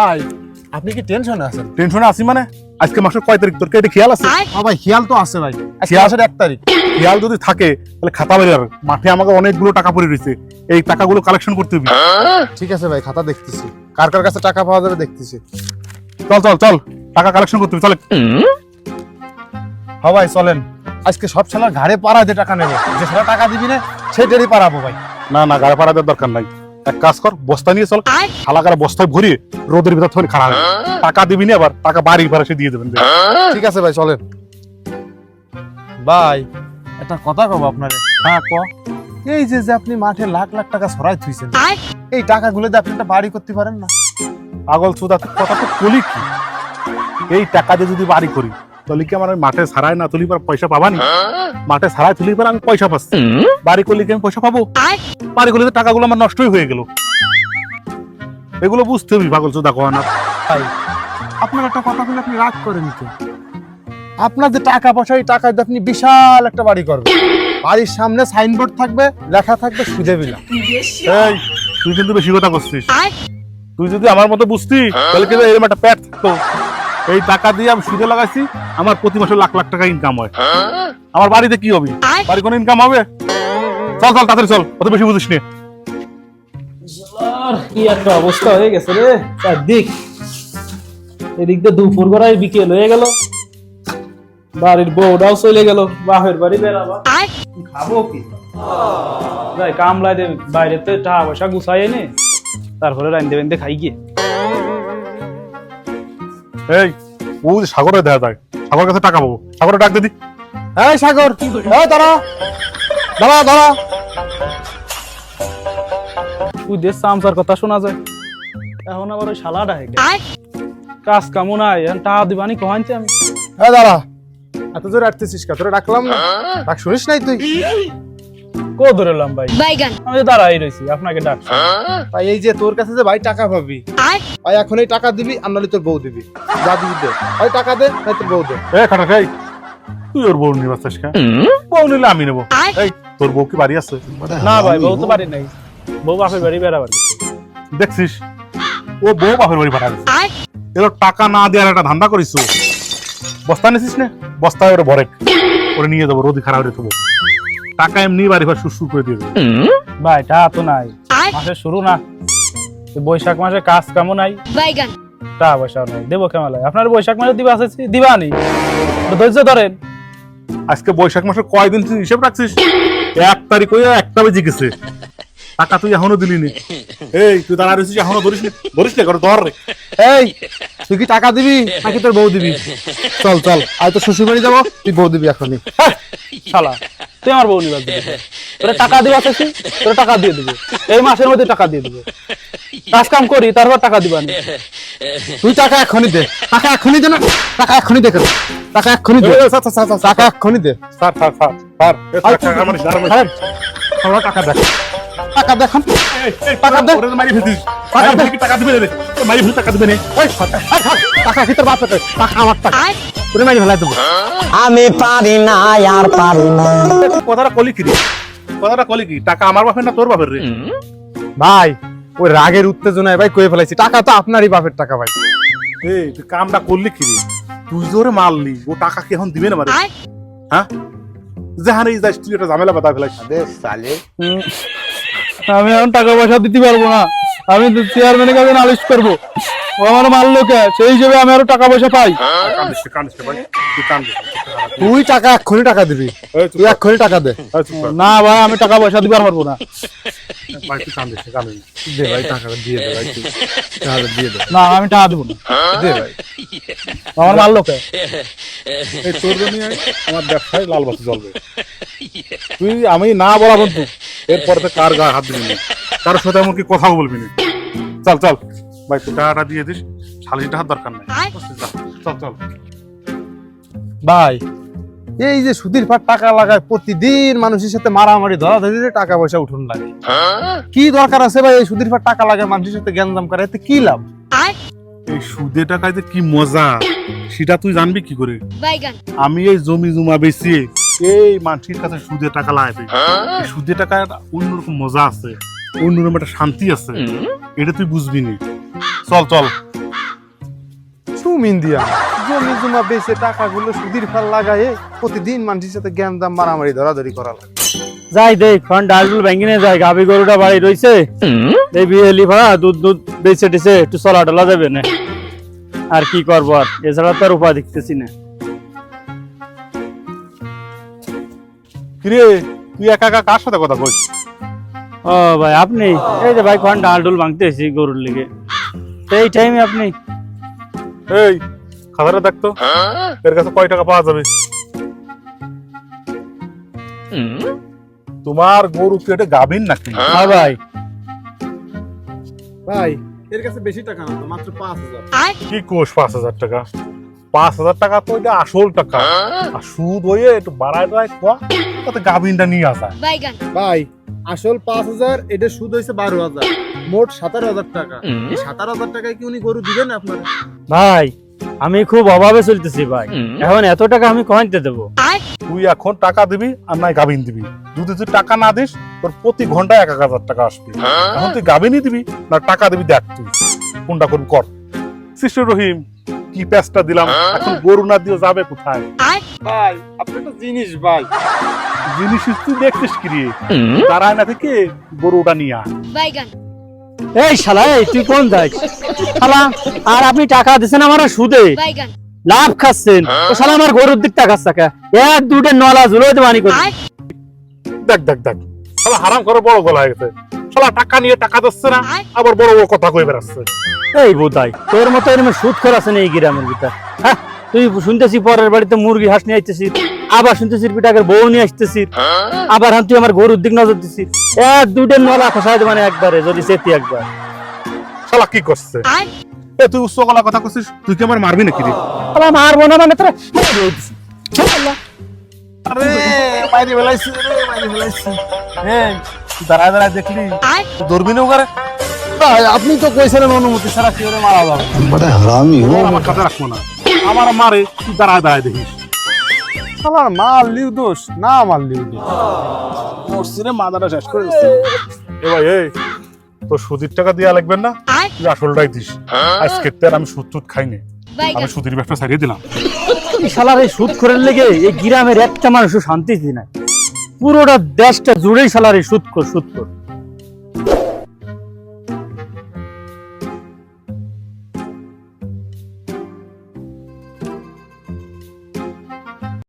ভাই আপনি কি টেনশনে আছেন? টেনশনে আছি মানে? আজকে মাসের কয় তারিখ? তোর কি এটা খেয়াল আছে? হ্যাঁ ভাই খেয়াল তো আছে ভাই। আজকে খেয়াল? মাসের এক তারিখ। খেয়াল যদি থাকে তাহলে খাতা বেরিয়ে যাবে মাঠে আমাকে অনেকগুলো টাকা পড়ে রয়েছে। এই টাকাগুলো কালেকশন করতে হবে। ঠিক আছে ভাই খাতা দেখতেছি। কার কার কাছে টাকা পাওয়া যাবে দেখতেছি। চল চল চল। টাকা কালেকশন করতে হবে চলে। হ্যাঁ ভাই চলেন। আজকে সব ছেলের ঘাড়ে পাড়া যে টাকা নেবে। যে ছেলে টাকা দিবি না সেটারই পারাবো ভাই। না না গাড়ি পাড়া দেওয়ার দরকার নাই। এক কাজ কর বস্তা নিয়ে চল। হালা করে বস্তায় ভরিয়ে রোদের ভিতর থরে খারাপ টাকা দিবি না আবার টাকা বাড়ি ভাড়া সে দিয়ে দেবেন। ঠিক আছে ভাই চলেন। ভাই একটা কথা কব আপনারে। হ্যাঁ ক। এই যে যে আপনি মাঠে লাখ লাখ টাকা ছড়াই থুইছেন এই টাকাগুলো দিয়ে আপনি একটা বাড়ি করতে পারেন না? পাগল সুদা কথা তো বলি কি? এই টাকা দিয়ে যদি বাড়ি করি তাহলে কি আমার মাঠে সারায় না তুলি পর পয়সা পাবানি। মাঠে সারায় তুলি পর আমি পয়সা পাচ্ছি। বাড়ি করলে কি আমি পয়সা পাবো। বাড়ি করলে টাকাগুলো আমার নষ্টই হয়ে গেল। এগুলো বুঝতে হবে পাগল না আপনার একটা কথা বলে আপনি রাগ করেন তো। আপনার যে টাকা পয়সা এই টাকা দিয়ে আপনি বিশাল একটা বাড়ি করবেন। বাড়ির সামনে সাইনবোর্ড থাকবে লেখা থাকবে সুদে বিলা। এই তুই কিন্তু বেশি কথা করছিস তুই যদি আমার মতো বুঝতি তাহলে কিন্তু এরকম একটা প্যাট থাকতো। এই টাকা দিয়ে আমি সুদে লাগাইছি আমার প্রতি মাসে লাখ লাখ টাকা ইনকাম হয়। আমার বাড়িতে কি হবে? বাড়ি কোনো ইনকাম হবে? চল চল তাড়াতাড়ি চল অত বেশি বুঝিস নে। কি একটা অবস্থা হয়ে গেছে রে। চারদিক এদিক দিয়ে দুপুর গড়াই বিকেল হয়ে গেল। বাড়ির বউটাও চলে গেল বাপের বাড়ি বেড়াবা। খাব কি? যাই কামলাই দে বাইরে তো টাকা পয়সা গুছাই এনে তারপরে রান্ধে বেঁধে খাই গিয়ে। এই ও যে সাগরে দেখা যায় সাগরের কাছে টাকা পাবো। সাগরে ডাক দিদি এই সাগর এই দাঁড়া। দাঁড়া দাঁড়া। তুই দেশ চামচার কথা শোনা যায়। এখন আবার ওই শালাটা হেগে কাজ কামো নাই এখন টাকা দিবানি কহানছি আমি। এই দাঁড়া। এত জোরে আটতেছিস কা? তোরা ডাকলাম না। ডাক শুনিস নাই তুই? কো ধরলাম ভাই? বাইগান। আমি তো দাঁড়াই রয়েছি আপনাকে ডাক। ভাই এই যে তোর কাছে যে ভাই টাকা পাবি ভাই এখন এই টাকা দিবি আর নাহলে তোর বউ দিবি। যা দিবি দে। ভাই টাকা দে ভাই তোর বউ দে। এ খাটা খাই। তুই ওর বউ নিয়ে বাচ্চাস বউ নিলে আমি নেব। এই তোর বউ কি বাড়ি আছে? না ভাই বউ তো বাড়ি নাই। বউ বাপের বাড়ি বেড়াবার। দেখছিস? ও বউ বাপের বাড়ি পাঠা দিচ্ছে এবার টাকা না দেওয়ার একটা ধান্দা করিস বস্তা নিছিস না? বস্তায় ওরে ভরে ওরে নিয়ে যাব রোদি খারাপ রেখে দেবো টাকা এমনি বাড়ি ঘর সুর করে দিয়ে দেবো। ভাই টা তো নাই। মাসে শুরু না। এই বৈশাখ মাসে কাজ কামও নাই। বাইগান টাকা পয়সাও নাই। দেবো কেমালাই আপনার বৈশাখ মাসে দিবা আছে দিবা নি? ধৈর্য ধরেন। আজকে বৈশাখ মাসে কয়দিন তুই হিসেব রাখছিস? এক তারিখ হয়ে একটা বেজে গেছে। টাকা তুই এখনও দিলি নি। এই তুই দাঁড়া রয়েছিস এখনও ধরিস নি ধরিস নি করে ধর রে। এই তুই কি টাকা দিবি নাকি তোর বউ দিবি? চল চল আজ তো শ্বশুর বাড়ি যাব তুই বউ দিবি এখনই। শালা। তুই আমার বউ দিবি। তোরা টাকা দিবা আছে তোরা টাকা দিয়ে দিবে। এই মাসের মধ্যে টাকা দিয়ে দিবে। কাজ কাম করি তারপর টাকা দিবা নি তুই টাকা এখনই দে। টাকা এখনই দে না। টাকা এখনই দে টাকা এখনই দে। টাকা এখনই দে। Sir sir sir sir. টাকা দেখ। টাকা দেখান টাকা দে। মারি। টাকা মারি দিবে রে। মারি টাকা দিবে। ওই টাকা কি তোর টাকা আমার টাকা। তোরে মারি দেবো। আমি পারি না আর পারি না। কথাটা কলি কি রে? কথাটা কলি কি? টাকা আমার বাপের না তোর বাপের রে? ভাই ওই রাগের উত্তেজনায় ভাই কয়ে ফেলাইছি। টাকা তো আপনারই বাপের টাকা ভাই। এই তুই কামটা করলি কি রে? তুই জোরে মারলি। ও টাকা কি এখন দিবে না মানে হ্যাঁ? যেখানেই যাস তুই একটা ঝামেলা বাধা ফেলাইস হুম। আমি এখন টাকা পয়সা দিতে পারব না। আমি চেয়ারম্যানের কাছে নালিশ করব। ও আমার মারলো কে সেই হিসেবে আমি আরও টাকা পয়সা পাই। তুই টাকা এক্ষুনি টাকা দিবি। তুই। এক্ষুনি টাকা দে। না ভাই আমি টাকা পয়সা দিবার পারব না। আমি টাকা দেবো না। দে ভাই। আমার মারলো কে এই তোর জন্য আমার ব্যবসায় লাল বাতি জ্বলবে। তুই আমি না বলা বন্ধু। এরপরে কার গায়ে হাত দিবি না? কারোর সাথে এমনকি কথাও বলবি না। চল চল। ভাই টাকাটা দিয়ে দিস। শালিশটা হাত দরকার নাই। চল চল। ভাই এই যে সুধীর পার টাকা লাগায় প্রতিদিন মানুষের সাথে মারামারি ধরাধরি টাকা পয়সা উঠুন লাগে। কি দরকার আছে ভাই এই সুধীর পার টাকা লাগায় মানুষের সাথে জ্ঞানদাম করে? এতে কি লাভ? এই সুদে টাকায় যে কি মজা? সেটা তুই জানবি কি করে? আমি এই জমি জমা বেশি এই মানুষের কাছে সুদে টাকা লাগাই এই সুদে টাকায় একটা অন্যরকম মজা আছে। অন্যরকম একটা শান্তি আছে। এটা তুই বুঝবি নি। চল চল। দিয়া জমি জমা বেচে টাকাগুলো সুদির ফাল লাগায়ে প্রতিদিন মানুষের সাথে জ্ঞান দাম মারামারি ধরাধরি করা লাগে। যাই দেখ ফোন ডালডুল ব্যাঙ্গি নিয়ে গাভি গরুটা বাড়ি রইছে। এই ভাড়া দুধ দুধ বেচে টেছে একটু চলা টলা যাবে না। আর কি করব আর? এছাড়া তো আর উপায় দেখতেছি না। কিরে তুই একা একা কার সাথে কথা বলছিস ও ভাই আপনি? এই যে ভাই ফোন ডালডুল ভাঙতে এসেছি গরুর লিগে। এই টাইমে আপনি? এই খাতাটা দেখতো এর কাছে কয় টাকা পাওয়া যাবে? তোমার গরু কি এটা গাভীর নাকি? হ্যাঁ ভাই। ভাই এর কাছে বেশি টাকা না মাত্র পাঁচ হাজার। কি কোষ পাঁচ হাজার টাকা? পাঁচ হাজার টাকা তো এটা আসল টাকা। আর সুদ হয়ে একটু বাড়ায় বাড়ায় খোয়া তাতে গাভীনটা নিয়ে আসা। ভাই আসল পাঁচ হাজার এটা সুদ হয়েছে বারো হাজার। মোট সাতারো হাজার টাকা। এই সাতারো হাজার টাকায় কি উনি গরু দিবেন আপনার? ভাই আমি খুব অভাবে চলতেছি ভাই। এখন এত টাকা আমি কমাইতে দেবো? তুই এখন টাকা দিবি আর নাই গাভিন দিবি। যদি তুই টাকা না দিস তোর প্রতি ঘন্টায় এক এক হাজার টাকা আসবে। এখন তুই গাভিনই দিবি না টাকা দিবি দেখ তুই। কোনটা করবি কর। সিস্টার রহিম কি প্যাচটা দিলাম? এখন গরু না দিয়ে যাবে কোথায়? ভাই আপনি তো জিনিস ভাই। জিনিস তুই দেখছিস কি রে? দাঁড়ায় না থেকে গরুটা নিয়ে আয়। বাইগান। এই শালা এই তুই কোন শালা আর আপনি টাকা দিচ্ছেন আমার সুদে? বাইগান। লাভ খাচ্ছেন। তো শালা আমার গরুর দিক টাকা এক দুটো নলা ঝুলো দেবানি করে। দেখ দেখ দেখ। শালা হারাম করে বড় গলা হয়ে গেছে। শালা টাকা নিয়ে টাকা দিচ্ছে না আবার বড় বড় কথা কই বেড়াচ্ছে। এই বোধাই তোর মতো এরকম সুদ খোর আছে না এই গ্রামের ভিতর? হ্যাঁ তুই শুনতেছি পরের বাড়িতে মুরগি হাঁস নিয়ে আসতেছিস আবার শুনতেছি পিটাকের বউ নিয়ে আসতেছি। আবার হ্যাঁ তুই আমার গরুর দিক নজর দিছিস। এক দুটো নলা খসাই মানে একবারে যদি সেতি একবার। শালা কি করছে? এ তুই উচ্চ গলা কথা করছিস তুই কি আমার মারবি নাকি রে? শালা মারবো না মানে তোরা আরে বাইরে বেলাইছি রে বাইরে বেলাইছি হ্যাঁ দাঁড়ায় দাঁড়ায় দেখলি? ধরবি না ওখানে? ভাই আপনি তো কইছিলেন অনুমতি ছাড়া কি করে মারা যাবে। আমার কথা রাখব না। আমার মারে দাঁড়ায় দাঁড়ায় দেখিস। শালার মাল লিউ দোষ না মাল লিউ দোষ। মসজিদে মাদাটা শেষ করে দিচ্ছে এ ভাই এই তোর সুদির টাকা দেওয়া লাগবে না? তুই আসলটাই দিস। আজকে তের আমি সুদ টুদ খাইনি। আমি সুদির ব্যবসা ছাড়িয়ে দিলাম। এই শালার এই সুদ খোরের লেগে এই গ্রামের একটা মানুষও শান্তি নাই। পুরোটা দেশটা জুড়েই শালার এই সুদ খোর সুদ খোর